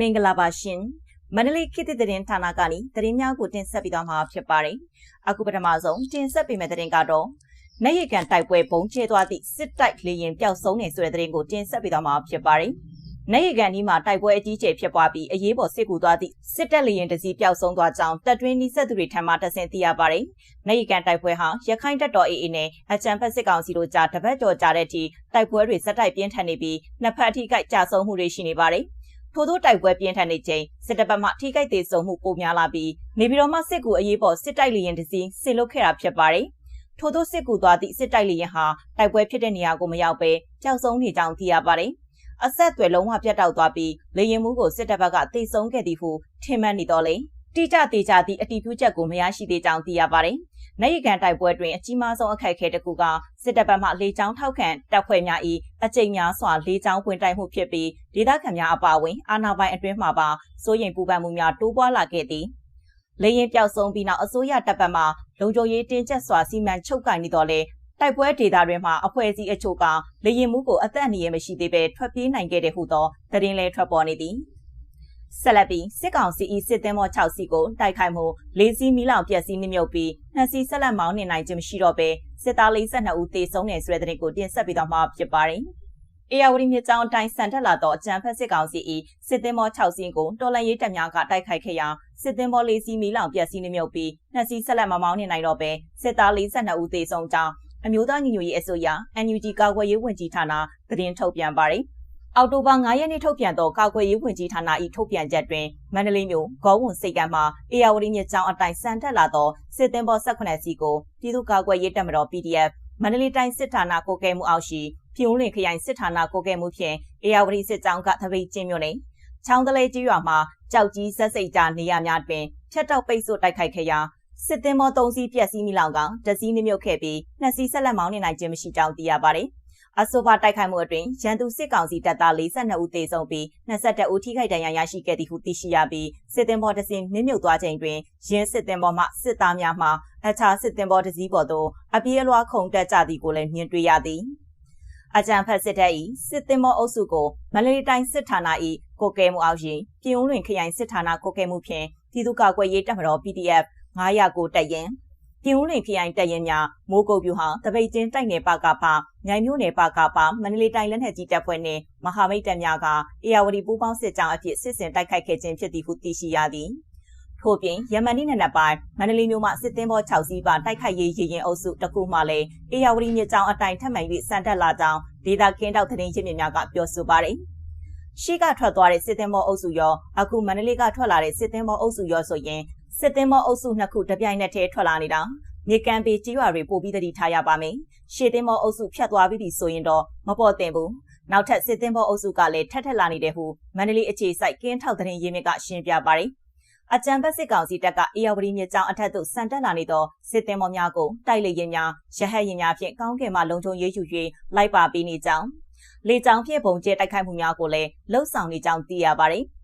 မင်္ဂလာပါရှင်မန္တလေးခေတ်သစ်သတင်းဌာနကနေသတင်းများကိုတင်ဆက်ပေးသွားမှာဖြစ်ပါတယ်အခုပထမဆုံးတင်ဆက်ပေးမယ့်သတင်းကတော့နေရကန်တိုက်ပွဲဘုံကျဲသွားသည့်စစ်တိုက်လေရင်ပျောက်ဆုံးနေဆိုတဲ့သတင်းကိုတင်ဆက်ပေးသွားမှာဖြစ်ပါတယ်နေရကန်ဒီမှာတိုက်ပွဲအကြီးကျယ်ဖြစ်ပွားပြီးအရေးပေါ်စစ်ကူသွားသည့်စစ်တပ်လေရင်တစည်းပျောက်ဆုံးသွားကြောင်းတပ်တွင်းနှိစက်သူတွေထံမှတဆင်သိရပါတယ်။နေရကန်တိုက်ပွဲဟာရခိုင်တပ်တော် AA နဲ့အကြံဖက်စစ်ကောင်စီတို့ကြားတပတ်ကျော်ကြာတဲ့အထိတိုက်ပွဲတွေစက်တိုက်ပြင်းထန်နေပြီးနှစ်ဖက်အထိကြကြဆုံးမှုတွေရှိနေပါတယ်။ ထို့သောတိုက်ပွဲပြင်းထန်နေချိန်စစ်တပ်ဘက်မှထိခိုက်သေးဆုံးမှုပိုများလာပြီးနေပြည်တော်မှစစ်ကူအရေးပေါ်စစ်တိုက်လေရင်တစီဆင်လုခဲ့တာဖြစ်ပါတယ်။ထို့သောစစ်ကူသွားသည့်စစ်တိုက်လေရင်ဟာတိုက်ပွဲဖြစ်တဲ့နေရာကိုမရောက်ဘဲကြောက်ဆုံးနေကြောင်းသိရပါတယ်။အဆက်အသွယ်လုံးဝပြတ်တောက်သွားပြီးလေရင်မှုကိုစစ်တပ်ဘက်ကတိတ်ဆုံးခဲ့သည်ဟုထင်မှတ်နေတော့လေတိကျသေးကြသည့်အတီးပြုချက်ကိုမရရှိသေးကြောင်းသိရပါတယ်။ နိုင်ရကန်တိုက်ပွဲတွင်အကြီးမားဆုံးအခက်အခဲတစ်ခုကစစ်တပ်ဘက်မှလေကြောင်းထောက်ခံတပ်ဖွဲ့များ၏အကြိမ်များစွာလေကြောင်းဝင်တိုက်မှုဖြစ်ပြီးဒေသခံများအပါအဝင်အာဏာပိုင်အတွင်းမှပါစိုးရိမ်ပူပန်မှုများတိုးပွားလာခဲ့သည်လေရင်ပျောက်ဆုံးပြီးနောက်အစိုးရတပ်ပတ်မှလုံခြုံရေးတင်းကျပ်စွာစီမံချုပ်ကိုင်နေတော့လေတိုက်ပွဲဒေသတွင်မှအဖွဲ့အစည်းအချို့ကလေရင်မှုကိုအသက်အန္တရာယ်မရှိသေးဘဲထွက်ပြေးနိုင်ခဲ့တဲ့ဟုသောသတင်းလဲထွက်ပေါ်နေသည်။ ဆက်လက်ပြီးစစ်ကောင်စီ၏စစ်သင်းမော6စီးကိုတိုက်ခိုက်မှု၄စီးမီလောင်ပြက်စီးနှမြုပ်ပြီးနှစ်စီးဆက်လက်မောင်းနေနိုင်ခြင်းမရှိတော့ဘဲစစ်သား42ဦးသေဆုံးတဲ့ဆွဲတဲ့ကိုတင်ဆက်ပေးသွားမှာဖြစ်ပါတယ်။အေယာဝတီမြစ်ကြောင်းအတိုင်းစံတက်လာသောအကြံဖက်စစ်ကောင်စီ၏စစ်သင်းမော6စီးကိုတော်လန်ရေးတပ်များကတိုက်ခိုက်ခဲ့ရာစစ်သင်းမော၄စီးမီလောင်ပြက်စီးနှမြုပ်ပြီးနှစ်စီးဆက်လက်မမောင်းနေနိုင်တော့ဘဲစစ်သား42ဦးသေဆုံးကြောင်းအမျိုးသားညီညွတ်ရေးအစိုးရ NUG ကာကွယ်ရေးဝန်ကြီးဌာနသတင်းထုတ်ပြန်ပါတယ်။ အောက်တိုဘာ9ရက်နေ့ထုတ်ပြန်သောကာကွယ်ရေးဝန်ကြီးဌာန၏ထုတ်ပြန်ချက်တွင်မန္တလေးမြို့ဂေါဝန်စိတ်ကမ်းမှအေယာဝတီမြစ်ကြောင်းအတိုင်းစံတက်လာသောစစ်သင်္ဘော18စီးကိုပြည်သူ့ကာကွယ်ရေးတပ်မတော် PDF မန္တလေးတိုင်းစစ်ဌာနကိုကဲမှုအောက်ရှိဖြူလင်ခရိုင်စစ်ဌာနကိုကဲမှုဖြင့်အေယာဝတီစစ်ကြောင်းကသပိတ်ကျင်းမြို့နယ်ချောင်းတလဲကြီးရွာမှကြောက်ကြီးဆက်စိတ်ကြနေရများတွင်ဖြတ်တောက်ပိတ်ဆို့တိုက်ခိုက်ခဲ့ရာစစ်သင်္ဘော3စီးပြက်စီးမိလောင်ကတစည်းနှမြုပ်ခဲ့ပြီးနှစ်စီးဆက်လက်မောင်းနေနိုင်ခြင်းမရှိကြောင်းသိရပါတယ်။ အဆိုပါတိုက်ခိုက်မှုအတွင်းရန်သူစစ်ကောင်စီတပ်သား42ဦးသေဆုံးပြီး22ဦးထိခိုက်ဒဏ်ရာရရှိခဲ့သည်ဟုသိရှိရပြီးစစ်သင်္ဘောတစ်စင်းမြင့်မြုပ်သွားချိန်တွင်ရင်းစစ်သင်္ဘောမှစစ်သားများမှအခြားစစ်သင်္ဘောတစ်စီးပေါ်သို့အပြေးအလွှားခုန်တက်ကြသည်ကိုလည်းမြင်တွေ့ရသည်အကြံဖက်စစ်တပ်၏စစ်သင်္ဘောအုပ်စုကိုမန္တလေးတိုင်းစစ်ဌာန၏ကိုကဲမှုအောက်ရင်ပြည်ုံးလွင်ခရိုင်စစ်ဌာနကိုကဲမှုဖြင့်ပြည်သူ့ကာကွယ်ရေးတပ်မတော် PDF 900ကိုတက်ရင် ပြည်ဦးလင်ခရိုင်တရင်များမိုးကုတ်ပြူဟာတပိတ်ချင်းတိုက်နယ်ပါကပါမြိုင်မြို့နယ်ပါကပါမန္တလေးတိုင်းလက်နက်ကြီးတပ်ဖွဲ့နှင့်မဟာမိတ်တပ်များကအေယာဝတီပူးပေါင်းစစ်ကြောင်းအဖြစ်စစ်ဆင်တိုက်ခိုက်ခဲ့ခြင်းဖြစ်သည်ဟုသိရှိရသည်ထို့ပြင်ယမန်နေ့နနက်ပိုင်းမန္တလေးမြို့မှစစ်သင်းဘော6စီးပါတိုက်ခိုက်ရေးရရင်အုပ်စုတစ်ခုမှလည်းအေယာဝတီမြစ်ကြောင်းအတိုင်းထပ်မံ၍စံတက်လာကြောင်းဒေသကင်းတောက်သတင်းရင်းမြစ်များကပြောဆိုပါတယ်ရှိကထွက်သွားတဲ့စစ်သင်းဘောအုပ်စုရောအခုမန္တလေးကထွက်လာတဲ့စစ်သင်းဘောအုပ်စုရောဆိုရင် စစ်သင်းမောအုပ်စုနှစ်ခုတပြိုင်နက်တည်းထွက်လာနေတာမြေကမ်းပေကြီးရွာတွေပို့ပြီးတတိထားရပါမယ်ရှေ့သင်းမောအုပ်စုဖြတ်သွားပြီးဆိုရင်တော့မပေါ်တင်ဘူးနောက်ထပ်စစ်သင်းမောအုပ်စုကလည်းထက်ထက်လာနေတယ်ဟုမန္တလေးအခြေစိုက်ကင်းထောက်တဲ့ရင်းမြစ်ကရှင်းပြပါတယ်အကြံဘက်စစ်ကောင်စီတပ်ကအေယာဝတီမြစ်ကြောင်းအထက်သို့စံတက်လာနေသောစစ်သင်းမောများကိုတိုက်လေရင်များရဟတ်ရင်များဖြင့်ကောင်းကင်မှလုံခြုံရေးယူ၍လိုက်ပါပေးနေကြောင်းလေကြောင်းဖြင့်ပုံကျဲတိုက်ခိုက်မှုများကိုလည်းလှုပ်ဆောင်နေကြောင်းသိရပါတယ်။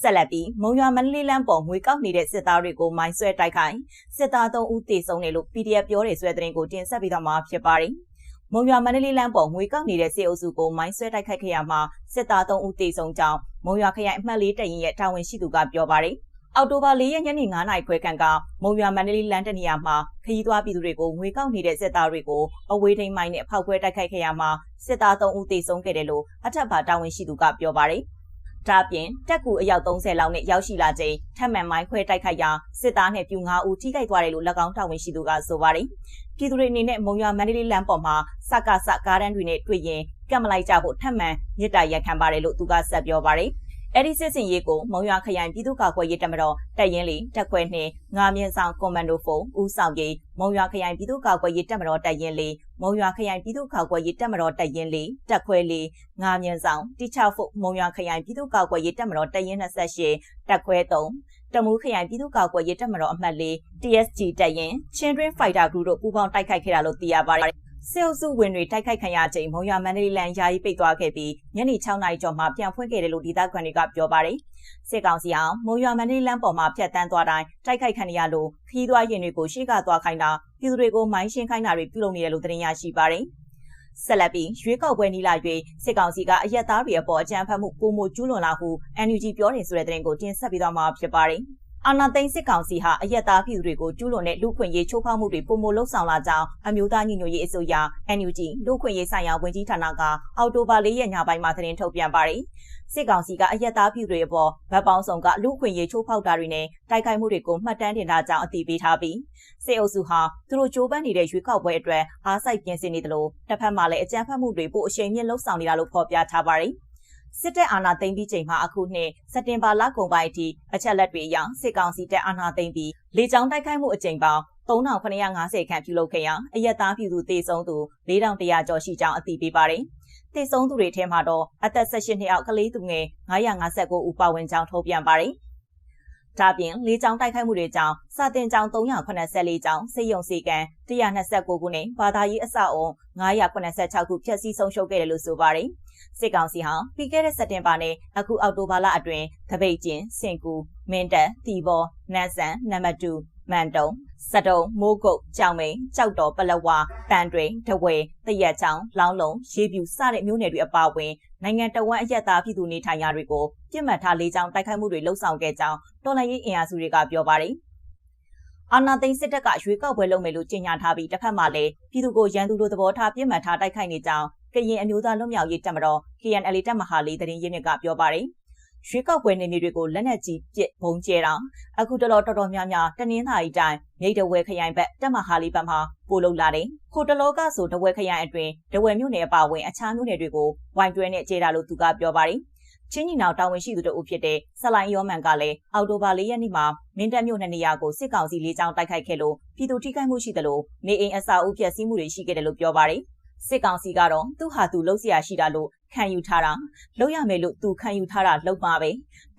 ဆက်လက်ပြီးမုံရွာမန္တလေးလမ်းပေါ်ငွေကောက်နေတဲ့စစ်သားတွေကိုမိုင်းဆွဲတိုက်ခိုက်စစ်သား3ဦးသေဆုံးတယ်လို့ PDF ပြောတဲ့ဆွဲသတင်းကိုတင်ဆက်ပေးတော့မှာဖြစ်ပါတယ်။မုံရွာမန္တလေးလမ်းပေါ်ငွေကောက်နေတဲ့စစ်အုပ်စုကိုမိုင်းဆွဲတိုက်ခိုက်ခဲ့ရမှာစစ်သား3ဦးသေဆုံးကြောင်းမုံရွာခရိုင်အမှတ်၄တရင်ရဲ့တာဝန်ရှိသူကပြောပါတယ်။အောက်တိုဘာ၄ရက်ညနေ9:00နာရီခွဲခန့်ကမုံရွာမန္တလေးလမ်းတနေရာမှာခရီးသွားပြည်သူတွေကိုငွေကောက်နေတဲ့စစ်သားတွေကိုအဝေးထိန်မိုင်းနဲ့ဖောက်ခွဲတိုက်ခိုက်ခဲ့ရမှာစစ်သား3ဦးသေဆုံးခဲ့တယ်လို့အထက်ပါတာဝန်ရှိသူကပြောပါတယ်။ ဒါပြင်တက်ကူအယောက်30လောက်နဲ့ရောက်ရှိလာချိန်ထပ်မံမိုင်းခွဲတိုက်ခိုက်ရာစစ်သားနဲ့ပြူ9ဦးထိခိုက်သွားတယ်လို့၎င်းတာဝန်ရှိသူကဆိုပါတယ်။ပြည်သူတွေအနေနဲ့မုံရွာမန္တလေးလမ်းပေါ်မှာစကားစကားတန်းတွေနဲ့တွေ့ရင်ကတ်မလိုက်ကြဖို့ထပ်မံမြစ်တာရက်ခံပါတယ်လို့သူကဆက်ပြောပါတယ်။ အဲ့ဒီစစ်စင်ရေးကိုမုံရွာခရိုင်ပြည်သူ့ကာကွယ်ရေးတပ်မတော်တပ်ရင်းလေးတပ်ခွဲနှင့်ငါမြင့်ဆောင်ကွန်မန်ဒိုဖုံဦးဆောင်ရေးမုံရွာခရိုင်ပြည်သူ့ကာကွယ်ရေးတပ်မတော်တပ်ရင်းလေးမုံရွာခရိုင်ပြည်သူ့ကာကွယ်ရေးတပ်မတော်တပ်ရင်းလေးတပ်ခွဲလေးငါမြင့်ဆောင်တိချဖုမုံရွာခရိုင်ပြည်သူ့ကာကွယ်ရေးတပ်မတော်တပ်ရင်း28တပ်ခွဲ3တမူးခရိုင်ပြည်သူ့ကာကွယ်ရေးတပ်မတော်အမှတ်၄ TSG တပ်ရင်းချင်းတွင်းဖိုက်တာဂရုတို့ပူးပေါင်းတိုက်ခိုက်ခဲ့တာလို့သိရပါတယ် စစ်အုပ်စုဝင်တွေတိုက်ခိုက်ခံရချိန်မုံရမန္တလေးလန်ယာယီပိတ်သွားခဲ့ပြီးညနေ6နာရီကျော်မှပြန်ဖွင့်ခဲ့တယ်လို့ဒေသခံတွေကပြောပါတယ်။စစ်ကောင်စီအောင်မုံရမန္တလေးလမ်းပေါ်မှာဖြတ်တန်းသွားတိုင်းတိုက်ခိုက်ခံရလို့ခီးသွားရင်တွေကိုရှေ့ကသွားခိုင်းတာပြည်သူတွေကိုမိုင်းရှင်းခိုင်းတာတွေပြုလုပ်နေတယ်လို့သတင်းရရှိပါတယ်။ဆက်လက်ပြီးရွေးကောက်ပွဲနီလာ၍စစ်ကောင်စီကအရက်သားတွေအပေါ်အကြမ်းဖက်မှုပုံမှုကျူးလွန်လာဟု NUG ပြောတယ်ဆိုတဲ့သတင်းကိုတင်ဆက်ပေးသွားမှာဖြစ်ပါတယ်။ အာနာသိန်းစစ်ကောင်စီဟာအရက်သားပြည်သူတွေကိုကျူးလွန်တဲ့လူခွင့်ရေးချိုးဖောက်မှုတွေပုံမလှုပ်ဆောင်လာကြောင်းအမျိုးသားညီညွတ်ရေးအစိုးရ NUG လူခွင့်ရေးဆိုင်ရာဝန်ကြီးဌာနကအော်တိုဘာ၄ရက်ညပိုင်းမှာသတင်းထုတ်ပြန်ပါတယ်။စစ်ကောင်စီကအရက်သားပြည်သူတွေအပေါ်ဗတ်ပေါင်းဆောင်ကလူခွင့်ရေးချိုးဖောက်တာတွေနဲ့တိုက်ခိုက်မှုတွေကိုမှတ်တမ်းတင်ထားကြောင်းအသိပေးထားပြီးစစ်အုပ်စုဟာသူတို့ကြိုးပမ်းနေတဲ့ရွေးကောက်ပွဲအတွက်အားစိုက်ပြင်ဆင်နေတယ်လို့တစ်ဖက်မှာလည်းအကြမ်းဖက်မှုတွေပိုအရှိန်မြင့်လှုပ်ဆောင်နေတာလို့ဖော်ပြထားပါတယ်။ စစ်တပ်အာဏာသိမ်းပြီးချိန်မှာအခုနှစ်စက်တင်ဘာလကုန်ပိုင်းအထိအချက်လက်တွေအရစစ်ကောင်စီတပ်အာဏာသိမ်းပြီးလေကြောင်းတိုက်ခိုက်မှုအကြိမ်ပေါင်း3950ခန့်ပြုလုပ်ခဲ့ရာအရက်သားပြည်သူတေဆုံးသူ4100ကျော်ရှိကြောင်းအသိပေးပါတယ်။တေဆုံးသူတွေထဲမှာတော့အသက်18နှစ်အောက်ကလေးသူငယ်959ဦးပါဝင်ကြောင်းထုတ်ပြန်ပါတယ်။ ဒါပြင်လေးချောင်းတိုက်ခိုက်မှုတွေကြောင့်စာတင်ကျောင်း384ကျောင်းစေယုံစီကံ129ခုနဲ့ဘာသာရေးအဆောက်အုံ986ခုဖျက်ဆီးဆုံးရှုံးခဲ့တယ်လို့ဆိုပါတယ်။စစ်ကောင်စီဟာပြီးခဲ့တဲ့စက်တင်ဘာနဲ့အခုအောက်တိုဘာလအတွင်းတပိတ်ကျင်းစင်ကူမင်းတပ်တီဘောနန်းဆန်နံပါတ်2မန်တုံ စတုံမိုးကုတ်ကြောင်မိန်ကြောက်တော်ပလဝါတန်တွင်တဝဲတရက်ချောင်းလောင်းလုံးရေပြူစတဲ့မြို့နယ်တွေအပါအဝင်နိုင်ငံတော်ဝန်အရက်သားပြည်သူနေထိုင်ရာတွေကိုပြစ်မှတ်ထားလေးချောင်းတိုက်ခိုက်မှုတွေလှုံ့ဆော်ခဲ့ကြောင်းတော်လှန်ရေးအင်အားစုတွေကပြောပါတယ်အာနာသိန်းစစ်တပ်ကရွေးကောက်ပွဲလုပ်မယ်လို့ကြေညာထားပြီးတစ်ဖက်မှာလည်းပြည်သူကိုရန်သူလိုသဘောထားပြစ်မှတ်ထားတိုက်ခိုက်နေကြောင်းကရင်အမျိုးသားလွတ်မြောက်ရေးတပ်မတော် KNL တပ်မဟာလေးတရင်ရင်းမြစ်ကပြောပါတယ်။ ရွေးကောက်ပွဲနေနေတွေကိုလက်နက်ကြီးပစ်ဘုံကျဲတာအခုတလောတော်တော်များများတနင်္သာရီတိုင်းမြိတ်တဝဲခရိုင်ဘက်တက်မဟာလီဘက်မှာပို့လုံလာတယ်။ခိုတလောကဆိုတဝဲခရိုင်အတွင်းတဝဲမြို့နယ်အပါအဝင်အခြားမြို့နယ်တွေကိုဝိုင်တွဲနဲ့ကျဲတာလို့သူကပြောပါတယ်။ချင်းညီနောင်တာဝန်ရှိသူတို့ဖြစ်တဲ့ဆလိုင်းယောမန်ကလည်းအော်တိုဘာ၄ရက်နေ့မှာမင်းတပ်မြို့နယ်နေရာကိုစစ်ကောင်စီလေးချောင်းတိုက်ခိုက်ခဲ့လို့ပြည်သူထိခိုက်မှုရှိတယ်လို့နေအိမ်အစာအုပ်ဖျက်ဆီးမှုတွေရှိခဲ့တယ်လို့ပြောပါတယ်။စစ်ကောင်စီကတော့သူ့ဟာသူလှုပ်ရှားရှိတာလို့ ခံယူထားတာလုပ်ရမယ်လို့သူခံယူထားတာလုပ်ပါပဲ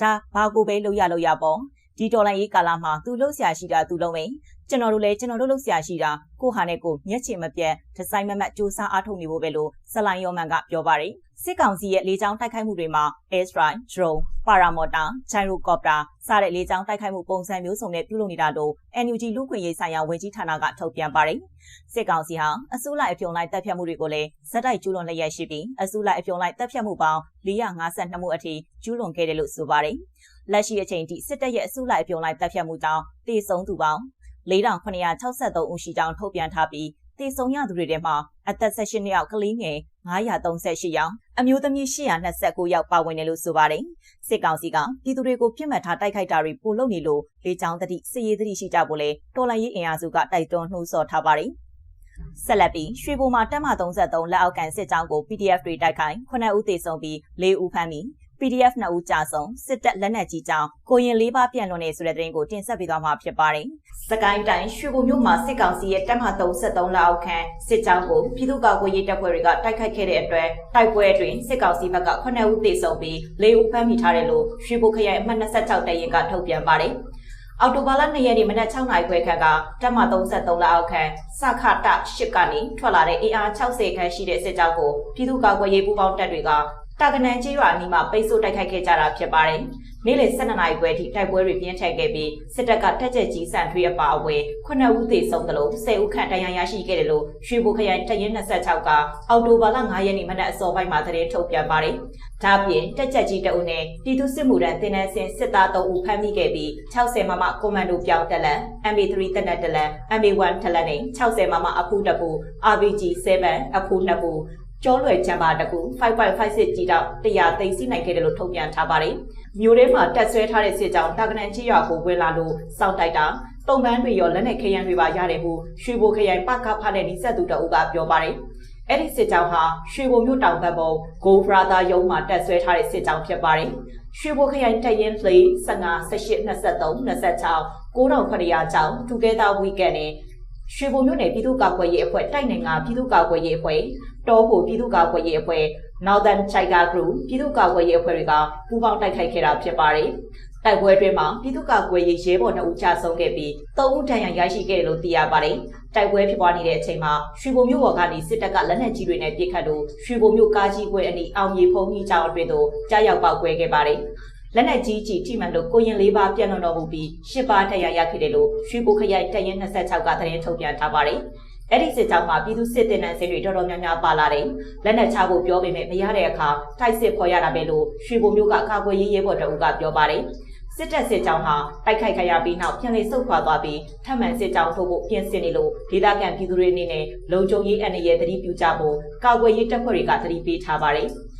ဒါဘာကိုပဲလုပ်ရလို့ရပေါ့ဒီဒေါ်လာရေးကာလမှာသူလှုပ်ရှားရှိတာသူလုံးမယ် ကျွန်တော်တို့လည်းကျွန်တော်တို့လှုပ်ရှားရှိတာကိုဟာနဲ့ကိုမျက်ချင်မပြတ်ဒီဇိုင်းမမတ်စူးစမ်းအားထုတ်နေဖို့ပဲလို့ဆလိုင်းယောမန်ကပြောပါတယ်စစ်ကောင်စီရဲ့လေကြောင်းတိုက်ခိုက်မှုတွေမှာ air strike, drone, paramotor, gyrocopter စတဲ့လေကြောင်းတိုက်ခိုက်မှုပုံစံမျိုးစုံနဲ့ပြုလုပ်နေတာလို့ NUG လူခွင့်ရေးဆိုင်ရာဝန်ကြီးဌာနကထုတ်ပြန်ပါတယ်။စစ်ကောင်စီဟာအစိုးရအပြုံလိုက်တပ်ဖြတ်မှုတွေကိုလည်းဇက်တိုက်ကျူးလွန်လျက်ရှိပြီးအစိုးရအပြုံလိုက်တပ်ဖြတ်မှုပေါင်း452မှုအထိကျူးလွန်ခဲ့တယ်လို့ဆိုပါတယ်။လက်ရှိအချိန်ထိစစ်တပ်ရဲ့အစိုးရအပြုံလိုက်တပ်ဖြတ်မှုကြောင့်တေဆုံးသူပေါင်း 4963ဦးရှိကြောင်းထုတ်ပြန်ထားပြီးတည်ဆုံရသူတွေထဲမှာအသက်18နှစ်အောက်ကလေးငယ်938ယောက်အမျိုးသမီး829ယောက်ပါဝင်တယ်လို့ဆိုပါတယ်စစ်ကောင်စီကပြည်သူတွေကိုပြစ်မှတ်ထားတိုက်ခိုက်တာတွေပိုလုပ်နေလို့လေကြောင်းတတိစစ်ရေးတတိရှိကြဖို့လဲတော်လိုင်းရေးအင်အားစုကတိုက်တွန်းနှိုးဆော်ထားပါတယ်ဆက်လက်ပြီးရွှေဘိုမှာတက်မ33လက်အောက်ကန်စစ်ကြောင်းကို PDF တွေတိုက်ခိုက်9ဦးသေဆုံးပြီး4ဦးဖမ်းမိ PDF 2ဦးကြာဆုံးစစ်တပ်လက်နက်ကြီးကြောင်းကိုရင်လေးပါးပြန်လွန်နေဆိုတဲ့သတင်းကိုတင်ဆက်ပေးသွားမှာဖြစ်ပါတယ်။စကိုင်းတိုင်းရွှေဘုံမြို့မှာစစ်ကောင်စီရဲ့တပ်မ33လက်အောက်ခံစစ်ကြောင်းကိုပြည်သူ့ကာကွယ်ရေးတပ်ဖွဲ့တွေကတိုက်ခိုက်ခဲ့တဲ့အတွက်တိုက်ပွဲအတွင်းစစ်ကောင်စီဘက်က9ဦးသေဆုံးပြီး4ဦးဖမ်းမိထားတယ်လို့ရွှေဘုံခရိုင်အမှတ်26တပ်ရင်းကထုတ်ပြန်ပါတယ်။အော်တိုဘာလ2ရက်နေ့မနက်6နာရီခွဲခန့်ကတပ်မ33လက်အောက်ခံစခတ8ကနေထွက်လာတဲ့အင်အား60ခန်းရှိတဲ့စစ်ကြောင်းကိုပြည်သူ့ကာကွယ်ရေးပူးပေါင်းတပ်တွေက တာကနန်ကျေးရွာအနီးမှာပိတ်ဆို့တိုက်ခိုက်ခဲ့ကြတာဖြစ်ပါတယ်။နေ့လယ်12နာရီခွဲထိတိုက်ပွဲတွေပြင်းထန်ခဲ့ပြီးစစ်တပ်ကတက်ကြက်ကြီးစံထွေးအပါအဝင်9ဦးသေဆုံးတယ်လို့10ဦးခန့်ဒဏ်ရာရရှိခဲ့တယ်လို့ရွှေဘိုခရိုင်တရင်26ကအောက်တိုဘာလ9ရက်နေ့မနက်အစောပိုင်းမှာသတင်းထုတ်ပြန်ပါတယ်။ဒါပြင်တက်ကြက်ကြီးတအုပ်နဲ့ပြည်သူစစ်မှုထမ်းတင်နန်းစင်စစ်သား3ဦးဖမ်းမိခဲ့ပြီး60မမကွန်မန်ဒိုပြောင်းတက်လန် MB3 တက်နက်တက်လန် MB1 တက်လန်နဲ့60မမအဖူးတပူ RPG 7 အဖူး2ပူ ကျောလွယ်ချမ်းပါတကူ5.56ကြီးတောက်100သိမ်းစီးနိုင်ခဲ့တယ်လို့ထုတ်ပြန်ထားပါတယ်။မြို့ထဲမှာတက်ဆွဲထားတဲ့စစ်ကြောင်းတာကနန်ချီရွာကိုဝင်လာလို့စောင့်တိုက်တာတုံပန်းတွေရောလက်နဲ့ခရမ်းတွေပါရတယ်ဟုရွှေဘိုခရိုင်ပကဖတဲ့ဒီဆက်သူတအုပ်ကပြောပါတယ်။အဲ့ဒီစစ်ကြောင်းဟာရွှေဘိုမြို့တောင်ဘက်ပေါ် Go Brother ရုံးမှာတက်ဆွဲထားတဲ့စစ်ကြောင်းဖြစ်ပါတယ်။ရွှေဘိုခရိုင်တရင် play 15 18 23 26 9900ကျောင်း Together Weekend နဲ့ ရွှေဘုံမြို့နယ်ပြည်သူ့ကာကွယ်ရေးအဖွဲ့တိုက်နိုင်ငံပြည်သူ့ကာကွယ်ရေးအဖွဲ့တောဖို့ပြည်သူ့ကာကွယ်ရေးအဖွဲ့ Northern Tiger Group ပြည်သူ့ကာကွယ်ရေးအဖွဲ့တွေကပူးပေါင်းတိုက်ခိုက်ခဲ့တာဖြစ်ပါတယ်။တိုက်ပွဲတွင်မှာပြည်သူ့ကာကွယ်ရေးရဲဘော်2ဦးကြာဆုံးခဲ့ပြီး3ဦးဒဏ်ရာရရှိခဲ့တယ်လို့သိရပါတယ်။တိုက်ပွဲဖြစ်ပွားနေတဲ့အချိန်မှာရွှေဘုံမြို့ပေါ်ကနေစစ်တပ်ကလက်နက်ကြီးတွေနဲ့ပစ်ခတ်လို့ရွှေဘုံမြို့ကားကြီးပွဲအနီးအောင်မြေဖုံးကြီးကြောင်အတွင်သို့ကြားရောက်ပေါက်ကွဲခဲ့ပါတယ်။ လက်နက်ကြီးကြီးထိမှန်လို့ကိုရင်လေးပါးပြန့်လွန်တော်မူပြီးရှစ်ပါးထက်ရရခဲ့တယ်လို့ရွှေဘိုခရိုင်တရင်26ကသတင်းထုတ်ပြန်ထားပါတယ်။အဲ့ဒီစစ်ကြောင်းမှာပြည်သူစစ်တင်နန်းစင်းတွေတော်တော်များများပါလာတယ်။လက်နက်ချဖို့ပြောပေမဲ့မရတဲ့အခါတိုက်စစ်ခေါ်ရတာပဲလို့ရွှေဘုံမျိုးကကာကွယ်ရေးရဲဘော်တအုပ်ကပြောပါတယ်။စစ်တပ်စစ်ကြောင်းဟာတိုက်ခိုက်ခရပြီးနောက်ပြန်လည်ဆုတ်ခွာသွားပြီးထပ်မံစစ်ကြောင်းထုတ်ဖို့ပြင်ဆင်နေလို့ဒေသခံပြည်သူတွေအနေနဲ့လုံခြုံရေးအနေနဲ့သတိပြုကြဖို့ကာကွယ်ရေးတပ်ဖွဲ့တွေကသတိပေးထားပါတယ်။